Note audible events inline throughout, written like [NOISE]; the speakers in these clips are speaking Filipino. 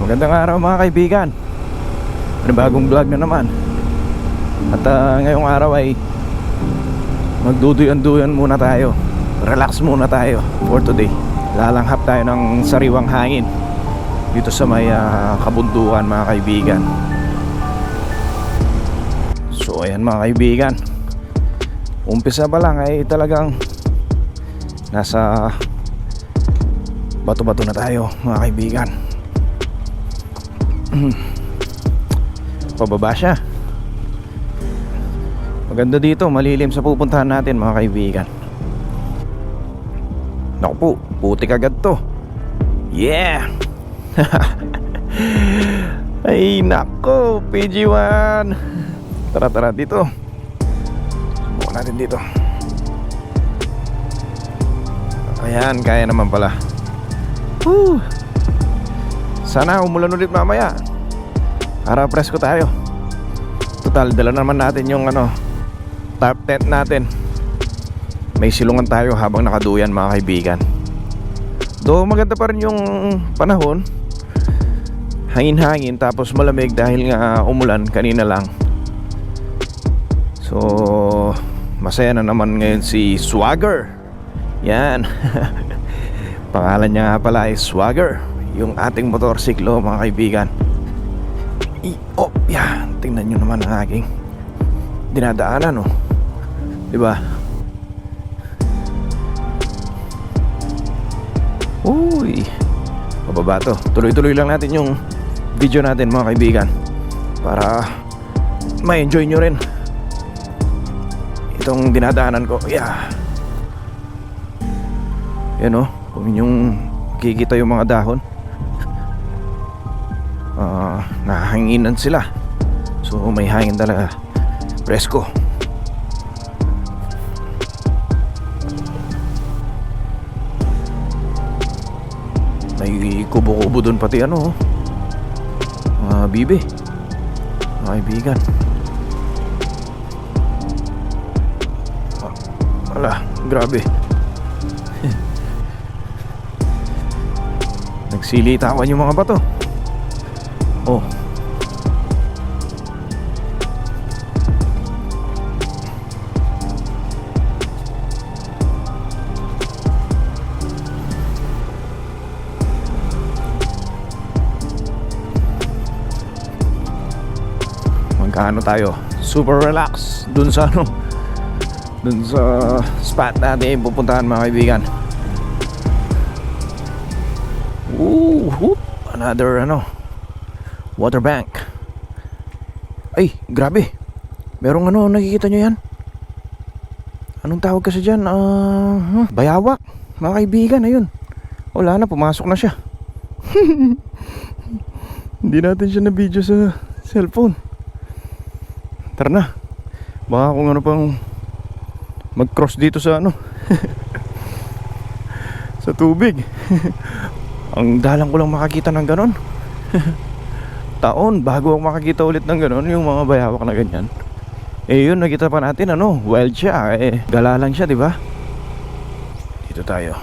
Magandang araw mga kaibigan. Bagong vlog na naman. At ah, ngayong araw ay Magduduyan-duyan muna tayo. Relax muna tayo for today. Lalanghap tayo ng sariwang hangin Dito sa may ah, kabundukan mga kaibigan. So ayan mga kaibigan. Umpisa pa lang ay talagang Nasa Bato-bato na tayo mga kaibigan Pababa siya. Maganda dito, malilim sa pupuntahan natin mga kaibigan. Naku po, putik agad to. Yeah! [LAUGHS] Ay nako, PG1 Tara tara dito. Subukan natin dito. Ayan, kaya naman pala. Whew. Sana umulan ulit mamaya. Para presko tayo. Total, dala naman natin yung ano Tarp tent natin. May silungan tayo habang nakaduyan mga kaibigan. Do maganda pa rin yung panahon. Hangin-hangin tapos malamig dahil nga umulan kanina lang. So Masaya na naman ngayon si Swagger. Yan. [LAUGHS] Pangalan niya nga pala ay Swagger Yung ating motorsiklo mga kaibigan. I oh, yan. Tingnan nyo naman ang aking Dinadaanan oh. Diba? Uy. Pababa to. Tuloy-tuloy lang natin yung Video natin mga kaibigan. Para Ma-enjoy nyo rin. Itong dinadaanan ko. Yeah. Yan oh. Kung inyong kikita yung mga dahon Nahanginan sila. So may hangin talaga. Presko. May kubo-kubo doon pati ano oh. Mga bibi. Mga kaibigan. Ah, Wala, grabe. [LAUGHS] Nagsilitawan yung mga bato. Oh Magkano tayo? Super relax dun sa ano dun sa spot natin pupuntahan mga kaibigan. Ooh, whoop, another ano water bank. Ay grabe. Merong ano nakikita nyo yan? Anong tawag kasi dyan? Ah, huh, bayawak mga kaibigan ayun. Wala na pumasok na siya. [LAUGHS] Hindi natin siya na video sa cellphone tara na. Baka kung ano pang mag cross dito sa ano [LAUGHS] sa tubig. [LAUGHS] Ang dalang ko lang makakita ng ganon. [LAUGHS] Taon bago ako makakita ulit ng ganon yung mga bayawak na ganyan. Eh yun nakita pa natin ano wild siya. Eh gala lang siya di ba? Dito tayo.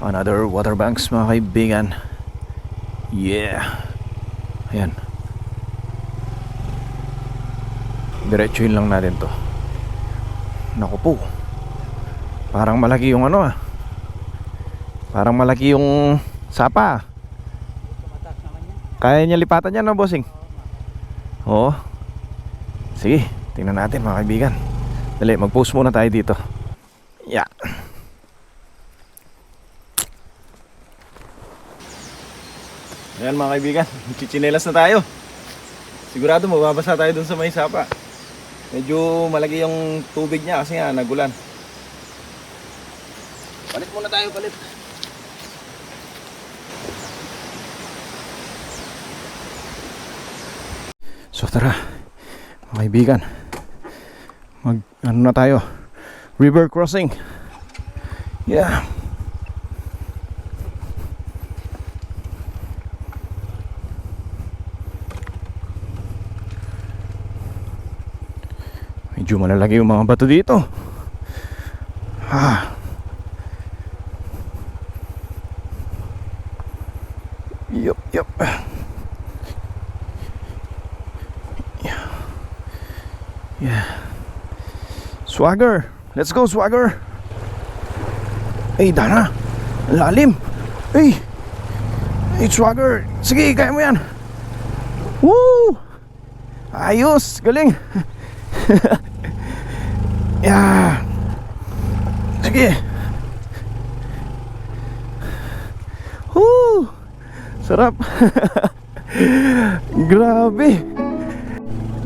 Another water banks mga kaibigan. Yeah. Ayan diretsuhin lang natin to. Naku po. Parang malaki yung ano ah. Parang malaki yung sapa kaya niya lipatan yan no bossing? Oo. Sige tingnan natin mga kaibigan. Dali mag post muna tayo dito. Yeah Ayan mga kaibigan, chichinelas na tayo. Sigurado mababasa tayo dun sa may sapa. Medyo malaki yung tubig niya kasi nga nagulan. Palit muna tayo, palit. So tara, mga kaibigan. Mag ano na tayo? River crossing. Yeah. Medyo malalaki yung mga bato dito. Ah. Yup, yup. Yeah. Yeah. Swagger. Let's go, Swagger. Hey, Dana. Lalim. Hey. Hey, Swagger. Sige, kaya mo yan. Woo! Ayos. Galing. [LAUGHS] Sige. Woo! Sarap. [LAUGHS] Grabe.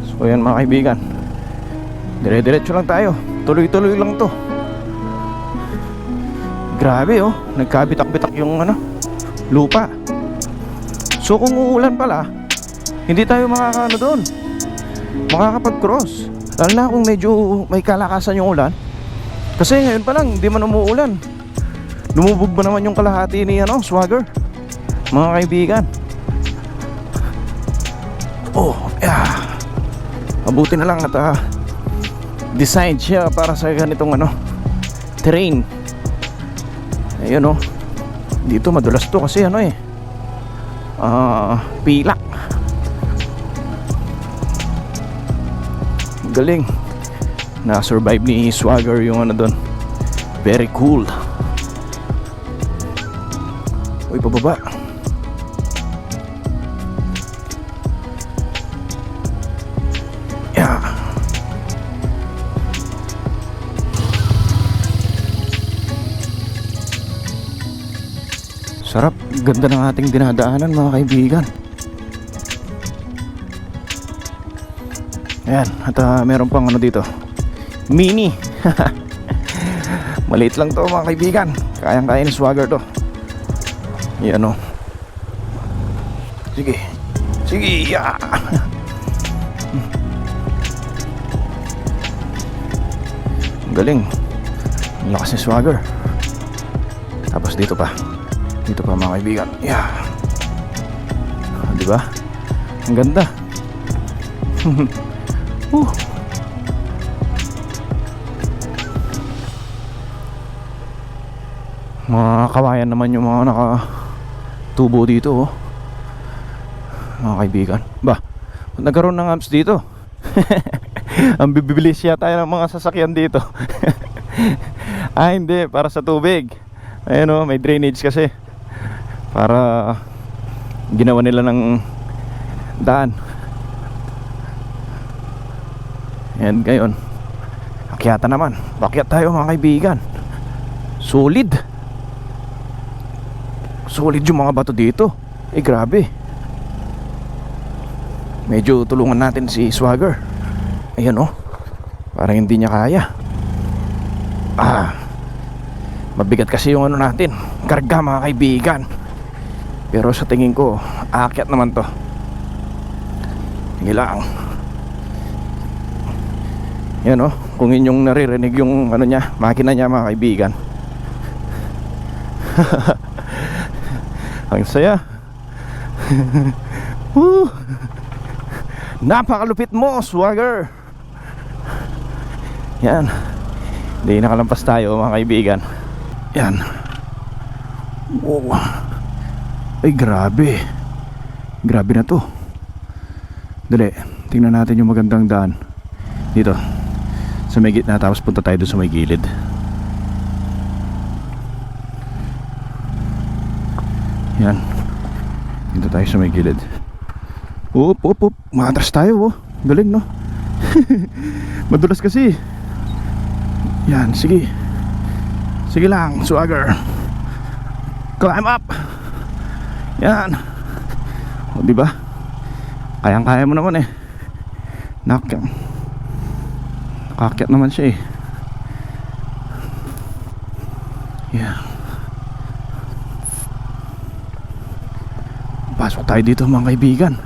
So yan mga kaibigan. Dire-diretso lang tayo. Tuloy-tuloy lang to. Grabe oh. Nagkabitak-bitak yung ano, lupa. So kung uulan pala, hindi tayo makakaano doon. Makakapag-cross. Lalo na kung medyo may kalakasan yung ulan. Kasi ngayon pa lang, hindi man umuulan. Lumubog ba naman yung kalahati ni ano, Swagger? Mga kaibigan. Oh, yeah. Mabuti na lang at ah, designed siya para sa ganitong ano, terrain. Ayun oh. Dito madulas to kasi ano eh. Ah, pilak. Galing. Na-survive ni Swagger yung ano doon. Very cool. Uy, pababa. Yeah. Sarap. Ganda ng ating dinadaanan mga kaibigan. Ayan. At ah, meron pang ano dito. Mini. [LAUGHS] Maliit lang to mga kaibigan. Kayang-kaya ni Swagger to. Yan o. Sige. Sige. Yeah. [LAUGHS] Galing. Lakas ni Swagger. Tapos dito pa. Dito pa mga kaibigan. Yeah. Ah, Di ba? Ang ganda. [LAUGHS] uh. Mga kawayan naman yung mga naka tubo dito oh. Mga kaibigan. Ba, nagkaroon ng amps dito? [LAUGHS] Ang bibilis yata ng mga sasakyan dito. [LAUGHS] ah, hindi. Para sa tubig. Ayan oh, may drainage kasi. Para ginawa nila ng daan. Ayan, gayon. Akyata naman. Bakyat tayo mga kaibigan. Solid. Solid yung mga bato dito. Eh, grabe. Medyo tulungan natin si Swagger. Ayan oh. Parang hindi niya kaya. Ah. Mabigat kasi yung ano natin. Karga mga kaibigan. Pero sa tingin ko, aakyat naman to. Lang. Yan oh. Kung inyong naririnig yung ano niya, makina niya mga kaibigan. [LAUGHS] Ang saya. [LAUGHS] Woo! Napakalupit mo, Swagger. Yan. Hindi nakalampas tayo, mga kaibigan. Yan. Wow. Ay, grabe. Grabe na to. Dali, tingnan natin yung magandang daan. Dito. Sa may gitna, tapos punta tayo doon sa may gilid. Yan. Dito tayo sa may gilid. Oop, oop, oop. Maatras tayo, oh. Galing, no? [LAUGHS] Madulas kasi. Yan, sige. Sige lang, swagger. Climb up. Yan. O, di ba? Kayang-kaya mo naman eh. Nak Nakakyat naman siya eh. Yeah. Pasok tayo dito mga kaibigan.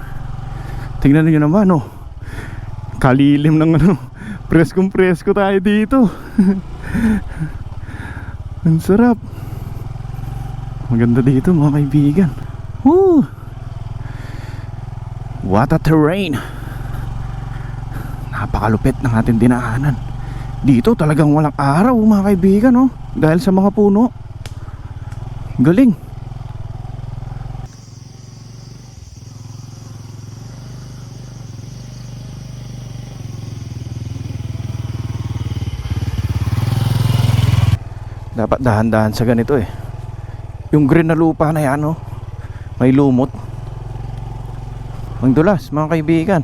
Tingnan niyo naman oh. Kalilim ng ano. [LAUGHS] Preskong presko tayo dito. [LAUGHS] Ang sarap. Maganda dito mga kaibigan. Woo! What a terrain. Napakalupit ng ating dinaanan. Dito talagang walang araw mga kaibigan oh. Dahil sa mga puno. Galing. Dapat dahan-dahan sa ganito eh. Yung green na lupa na yan, oh. May lumot. Ang dulas, mga kaibigan.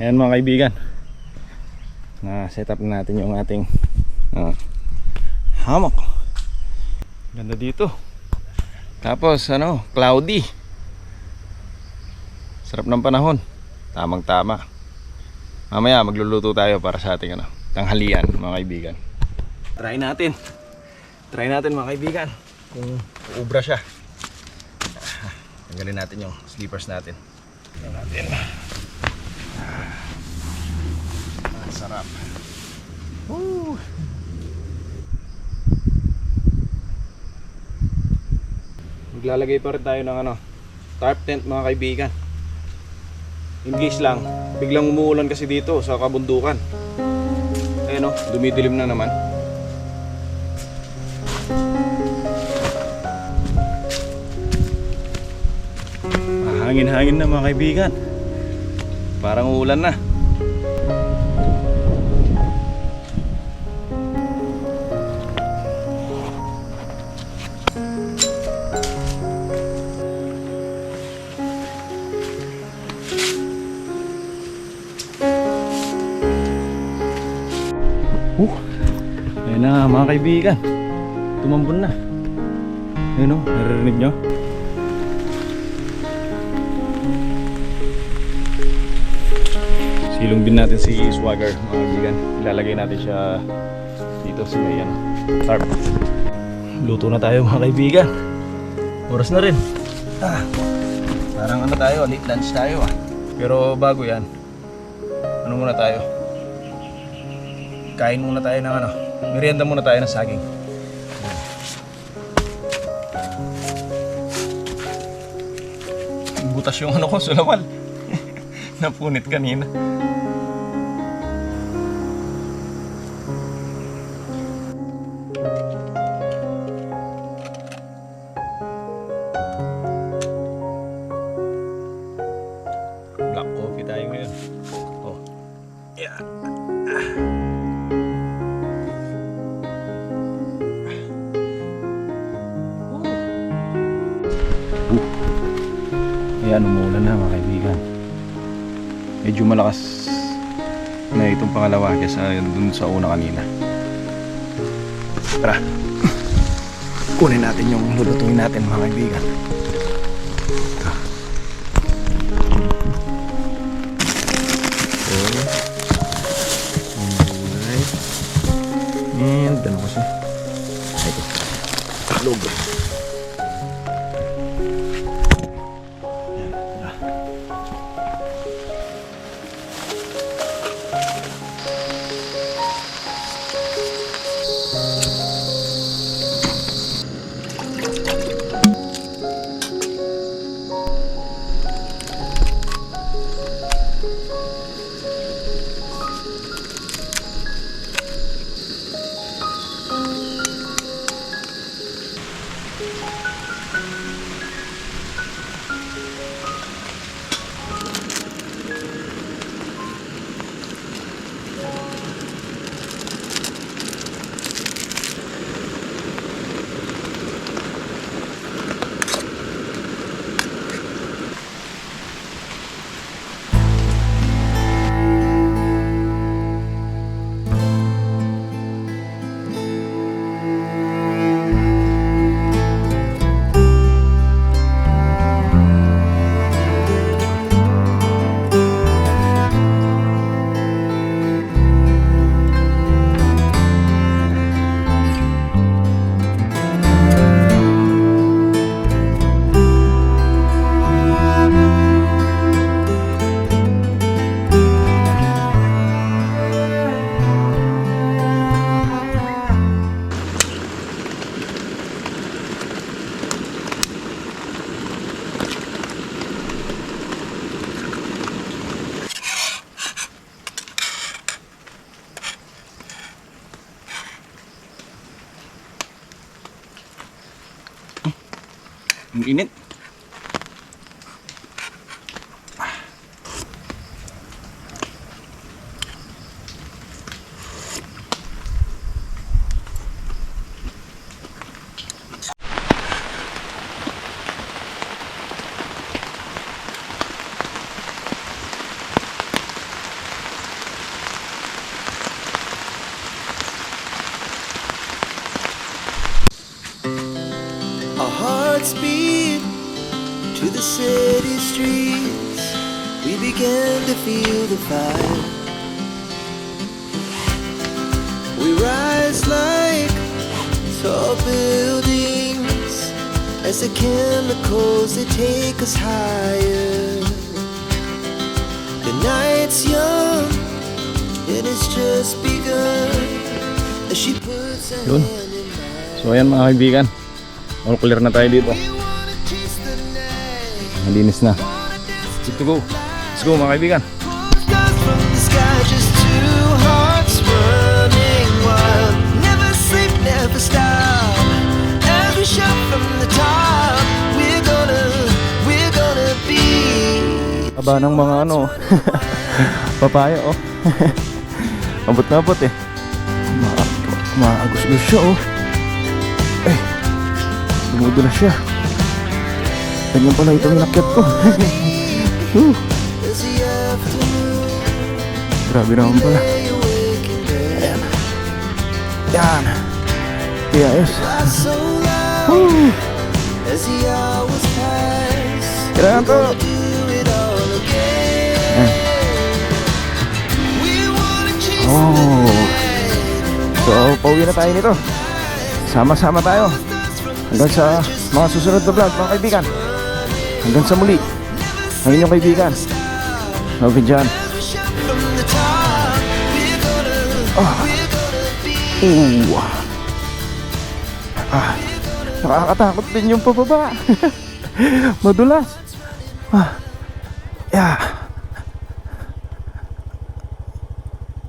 Ayan mga kaibigan. Na set up na natin yung ating ah, hammock. Ganda dito. Tapos ano, cloudy. Sarap ng panahon. Tamang tama. Mamaya magluluto tayo para sa ating ano, tanghalian mga kaibigan. Try natin. Try natin mga kaibigan kung uubra siya. Tanggalin natin yung sleepers natin. Tingnan natin. Ang sarap. Woo! Maglalagay pa rin tayo ng ano, tarp tent mga kaibigan. In case lang, biglang umuulan kasi dito sa kabundukan. Ayun o, dumidilim na naman. Hangin-hangin na mga kaibigan. Parang uulan na. Uh, ayun na mga kaibigan. Tumambon na. Ayun o, naririnig nyo? Silong din natin si Swagger mga kaibigan. Ilalagay natin siya dito sa may ano, tarp. Luto na tayo mga kaibigan. Oras na rin. Ah, parang ano tayo, late lunch tayo ah. Pero bago yan, ano muna tayo? Kain muna tayo ng ano, merienda muna tayo ng saging. Butas yung ano ko, sulawal. [LAUGHS] Napunit kanina. Yeah. Ayan, umuulan na mga kaibigan. Medyo malakas na itong pangalawa yun dun sa una kanina. Tara. Kunin natin yung lulutuin natin mga kaibigan. Logan. Ang init. Feel the fire. We rise like tall buildings as the chemicals they take us higher. The night's young and it's just begun as she puts her Yun. hand in mine. So ayan mga kaibigan. All clear na tayo dito. We wanna taste the night. Malinis na. Good to go. Let's go mga kaibigan. Aba ng mga ano, [LAUGHS] papaya oh. [LAUGHS] Abot na abot eh. Ma maagos-agos siya oh. Eh, dumudo na siya. Ganyan pala itong inakyat ko. [LAUGHS] Grabe naman pala. lay awake in bed. Yan. Kaya ayos. Oh. So, pauwi na tayo nito. Sama-sama tayo. Hanggang sa mga susunod na vlog, mga kaibigan. Hanggang sa muli. Ang inyong kaibigan. Alvin John. Be. Ooh. Ah, nakakatakot din yung pababa. [LAUGHS] Madulas. Ah, yeah.